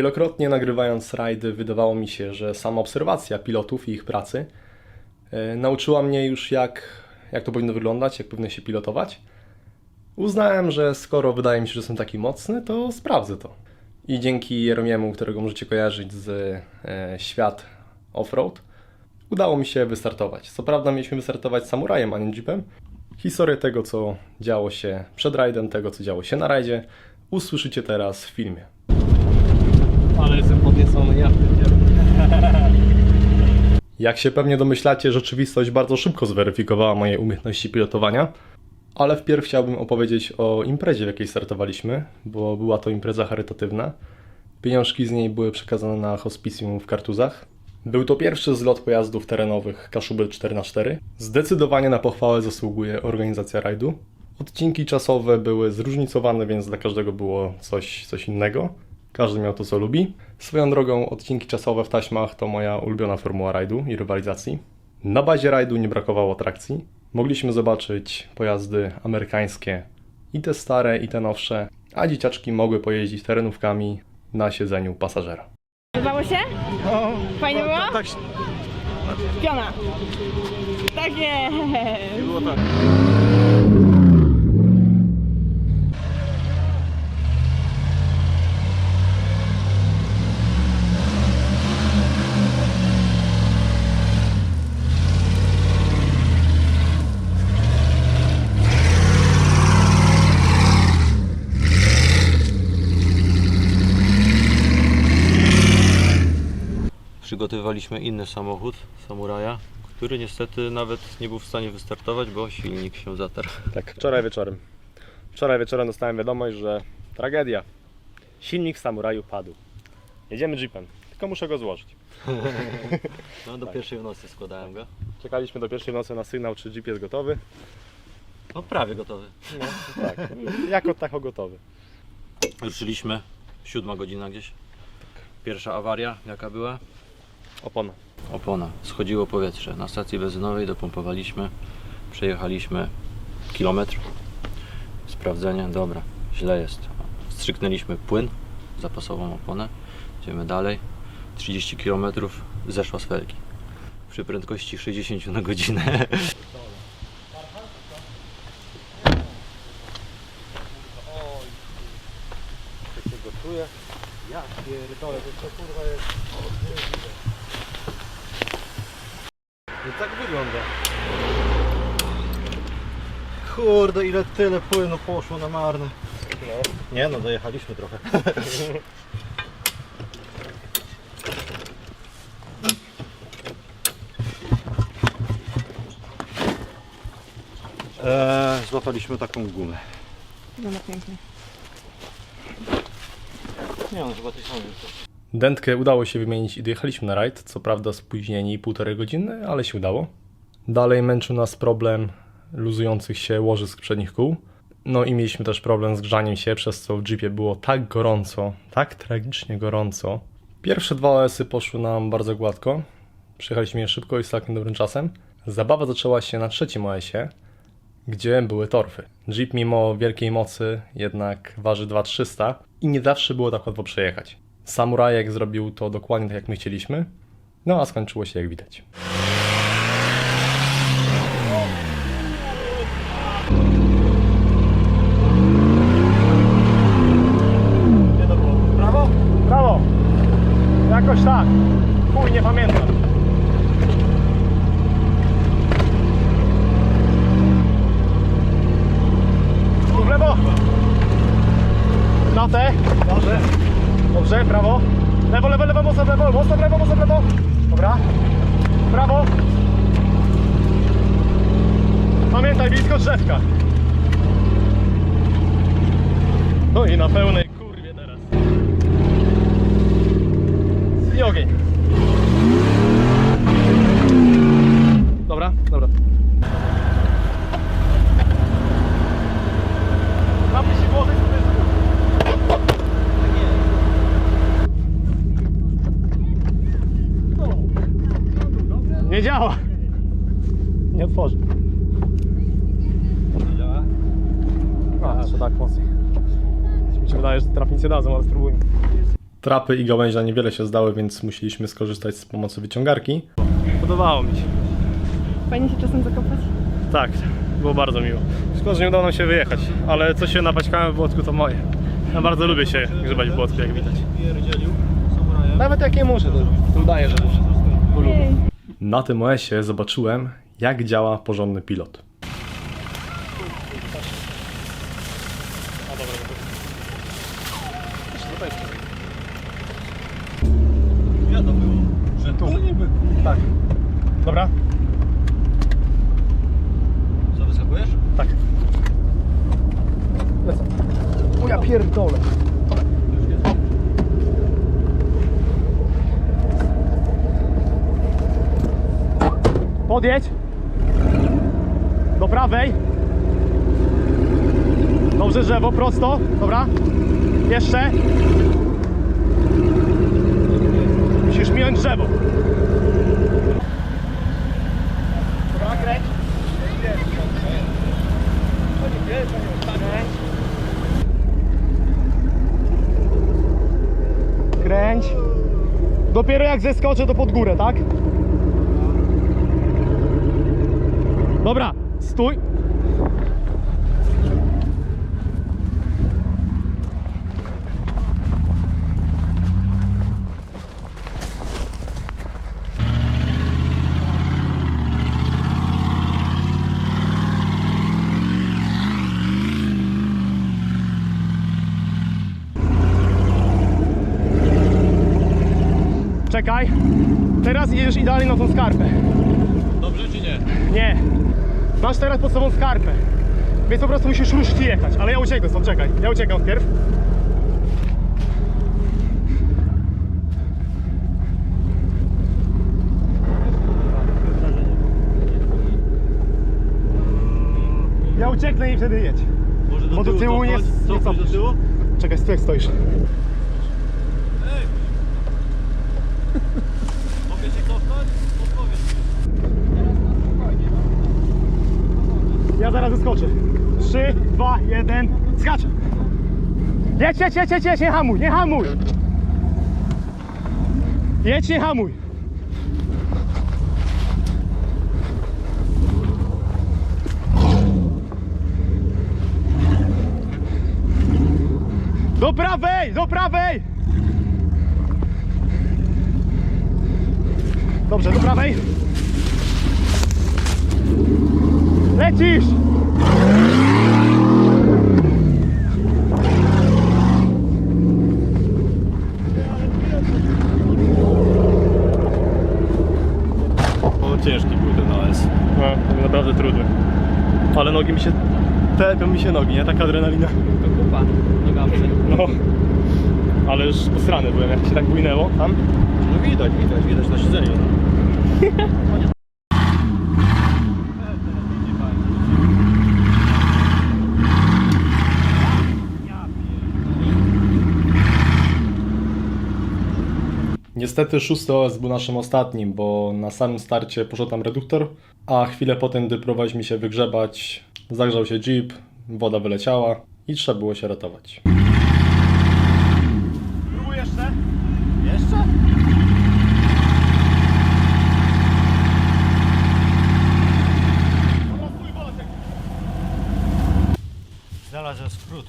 Wielokrotnie nagrywając rajdy wydawało mi się, że sama obserwacja pilotów i ich pracy e, nauczyła mnie już jak, jak to powinno wyglądać, jak powinno się pilotować. Uznałem, że skoro wydaje mi się, że jestem taki mocny, to sprawdzę to. I dzięki Jeromiemu, którego możecie kojarzyć z e, Świat Offroad, udało mi się wystartować. Co prawda mieliśmy wystartować samurajem, a nie jeepem. Historię tego, co działo się przed rajdem, tego, co działo się na rajdzie, usłyszycie teraz w filmie. Ale jestem podniecony, ja. Jak się pewnie domyślacie, rzeczywistość bardzo szybko zweryfikowała moje umiejętności pilotowania, ale wpierw chciałbym opowiedzieć o imprezie, w jakiej startowaliśmy, bo była to impreza charytatywna. Pieniążki z niej były przekazane na hospicjum w Kartuzach. Był to pierwszy zlot pojazdów terenowych Kaszubel 4x4. Zdecydowanie na pochwałę zasługuje organizacja rajdu. Odcinki czasowe były zróżnicowane, więc dla każdego było coś, coś innego. Każdy miał to, co lubi. Swoją drogą, odcinki czasowe w taśmach to moja ulubiona formuła rajdu i rywalizacji. Na bazie rajdu nie brakowało atrakcji. Mogliśmy zobaczyć pojazdy amerykańskie, i te stare, i te nowsze, a dzieciaczki mogły pojeździć terenówkami na siedzeniu pasażera. Podobało się? No, Fajnie było? Tak, tak, Piona. Tak jest. było tak. Przygotowywaliśmy inny samochód, Samuraja, który niestety nawet nie był w stanie wystartować, bo silnik się zatarł. Tak, wczoraj wieczorem. Wczoraj wieczorem dostałem wiadomość, że tragedia. Silnik w samuraju padł. Jedziemy jeepem, tylko muszę go złożyć. No do pierwszej w nocy składałem go. Czekaliśmy do pierwszej nocy na sygnał, czy jeep jest gotowy. No prawie gotowy. No, tak, jako tako gotowy. Ruszyliśmy, siódma godzina gdzieś. Pierwsza awaria, jaka była? Opona. Opona. Schodziło powietrze. Na stacji benzynowej dopompowaliśmy, przejechaliśmy kilometr. Sprawdzenie, dobra, źle jest. Wstrzyknęliśmy płyn, zapasową oponę. Idziemy dalej. 30 km zeszła z felgi. Przy prędkości 60 na godzinę. się gotuje. Ja pierdolę, to co kurwa jest tak wygląda. Kurde, ile tyle płynu poszło na marne. Nie no, dojechaliśmy trochę. Eee, złapaliśmy taką gumę. No pięknie. Nie no, chyba tysiąc. Dętkę udało się wymienić i dojechaliśmy na rajd, co prawda spóźnieni półtorej godziny, ale się udało. Dalej męczył nas problem luzujących się łożysk przednich kół. No i mieliśmy też problem z grzaniem się, przez co w jeepie było tak gorąco, tak tragicznie gorąco. Pierwsze dwa OS-y poszły nam bardzo gładko. Przyjechaliśmy je szybko i z takim dobrym czasem. Zabawa zaczęła się na trzecim OS-ie, gdzie były torfy. Jeep mimo wielkiej mocy jednak waży 2300 i nie zawsze było tak łatwo przejechać. Samurajek zrobił to dokładnie tak jak my chcieliśmy, no a skończyło się jak widać. Prawo? Brawo! Jakoś tak. Chuj, nie pamiętam. W lewo. Na te. Dobrze. Dobrze, prawo. Lewo, lewo, lewo, mocno lewo, mocno lewo, mocno lewo. Dobra. Prawo. Pamiętaj, blisko drzewka. No i na pełnej kurwie teraz. I ogień. Dobra, dobra. Napij się wody, Nie działa. Nie otworzy. Działa? A, jeszcze tak mocniej. Mi się wydaje, że trafnicy dadzą, ale spróbujmy. Trapy i gałęźia niewiele się zdały, więc musieliśmy skorzystać z pomocy wyciągarki. Podobało mi się. Fajnie się czasem zakopać. Tak, było bardzo miło. Szkoda, że nie udało nam się wyjechać, ale co się napaćkałem w Błotku to moje. Ja bardzo lubię się grzebać w Błotku, jak widać. Nawet jak nie muszę, to, to udaję, że muszę. Bo lubię. Jej. Na tym OS-ie zobaczyłem, jak działa porządny pilot. Wiadomo było, że tu niby. Tak. Dobra? Co, wyskakujesz? Tak. Lecę. O ja pierdolę. Podjedź. Do prawej. Dobrze, drzewo, prosto. Dobra. Jeszcze. Musisz minąć drzewo. Dobra, kręć. Kręć. Dopiero zeskoczę to pod górę, tak? Dobra, stój. Czekaj. Teraz jedziesz idealnie na tą skarpę. Dobrze czy nie? Nie. Masz teraz pod sobą skarpę. Więc po prostu musisz ruszyć i jechać. Ale ja ucieknę stąd, czekaj. Ja uciekam wpierw. Ja ucieknę i wtedy jedź. Może Bo do tyłu nie- cofnąć? nie Cofnąć do tyłu? Czekaj, jak stoisz. Ja zaraz wyskoczę. 3, 2, 1, skacz! Jedź, jedź, jedź, jedź, jedź, nie hamuj, nie hamuj! Jedź, nie hamuj! Do prawej, do prawej! Dobrze, do prawej. Lecisz! O, ciężki był ten OS. No, naprawdę trudny. Ale nogi mi się... Tepią mi się nogi, nie? Taka adrenalina. To kupa, nogawce. No. Ale już posrany byłem, jak się tak bujnęło tam. No widać, widać, widać na siedzeniu. Niestety szósty OS był naszym ostatnim, bo na samym starcie poszedł tam reduktor, a chwilę potem, gdy próbowaliśmy się wygrzebać, zagrzał się jeep, woda wyleciała i trzeba było się ratować. Próbuj jeszcze? Jeszcze? Znalazłem skrót.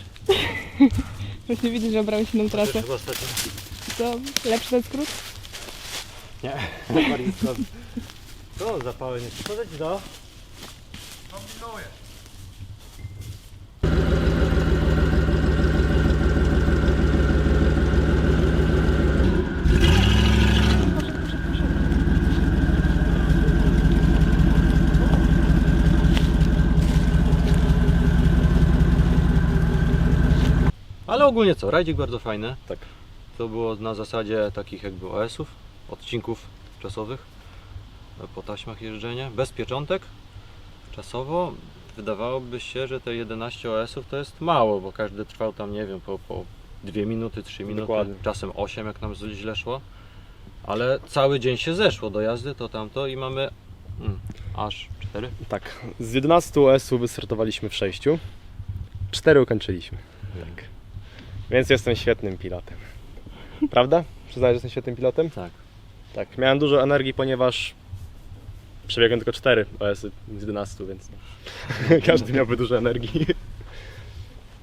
Właśnie widzę, że obrałeś inną trasę. Chyba ostatnio. Co? Lepszy ten skrót? Nie, bardziej skrót. To zapałem jeszcze. Podejdź do. Ale ogólnie co, rajdzik bardzo fajny. Tak. To było na zasadzie takich jakby OS-ów, odcinków czasowych e, po taśmach jeżdżenia, bez pieczątek. Czasowo wydawałoby się, że te 11 OS-ów to jest mało, bo każdy trwał tam, nie wiem, po, po 2 minuty, 3 minuty, Dokładnie. czasem 8 jak nam źle szło. Ale cały dzień się zeszło do jazdy, to tamto i mamy mm, aż 4. Tak, z 11 OS-ów wystartowaliśmy w 6. 4 ukończyliśmy. Tak. Więc jestem świetnym pilotem. Prawda? Przyznaję, że jestem świetnym pilotem? Tak. Tak, miałem dużo energii, ponieważ przebiegłem tylko 4 OS z 11, więc no. każdy miałby dużo energii.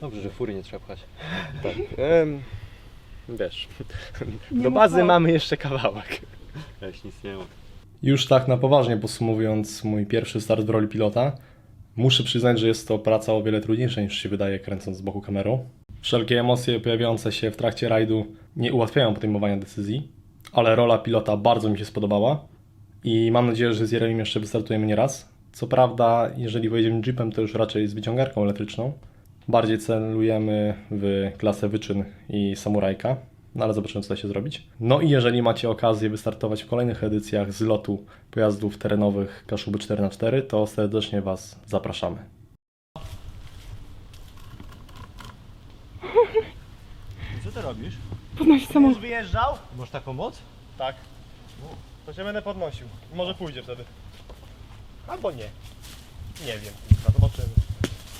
Dobrze, że fury nie trzeba pchać. Tak. Em, wiesz, Nie do bazy mamy jeszcze kawałek. Weź nic nie ma. Już tak na poważnie podsumowując mój pierwszy start w roli pilota, muszę przyznać, że jest to praca o wiele trudniejsza niż się wydaje kręcąc z boku kamerą. Wszelkie emocje pojawiające się w trakcie rajdu nie ułatwiają podejmowania decyzji, ale rola pilota bardzo mi się spodobała i mam nadzieję, że z Jeremim jeszcze wystartujemy nieraz. Co prawda, jeżeli pojedziemy jeepem, to już raczej z wyciągarką elektryczną. Bardziej celujemy w klasę wyczyn i samurajka, no ale zobaczymy, co da się zrobić. No i jeżeli macie okazję wystartować w kolejnych edycjach z lotu pojazdów terenowych Kaszuby 4x4, to serdecznie Was zapraszamy. Co ty robisz? Podnosi samochód. wyjeżdżał? Masz taką moc? Tak. To się będę podnosił. Może pójdzie wtedy. Albo nie. Nie wiem. Zobaczymy.